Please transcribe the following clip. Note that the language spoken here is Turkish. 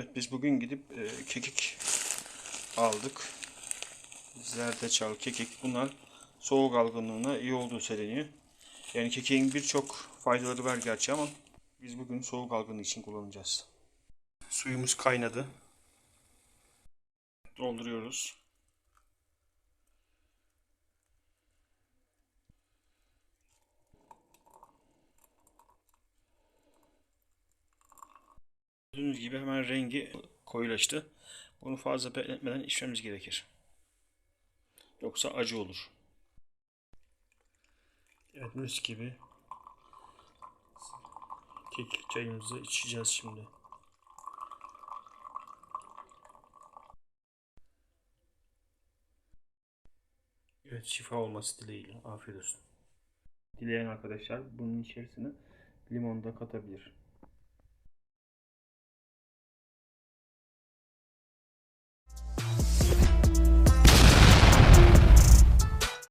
Evet biz bugün gidip e, kekik aldık. Zerdeçal, kekik bunlar soğuk algınlığına iyi olduğu söyleniyor. Yani kekiğin birçok faydaları var gerçi ama biz bugün soğuk algınlığı için kullanacağız. Suyumuz kaynadı. Dolduruyoruz. Gördüğünüz gibi hemen rengi koyulaştı. Bunu fazla bekletmeden içmemiz gerekir. Yoksa acı olur. Evet mis gibi kekik çayımızı içeceğiz şimdi. Evet şifa olması dileğiyle. Afiyet olsun. Dileyen arkadaşlar bunun içerisine limon da katabilir.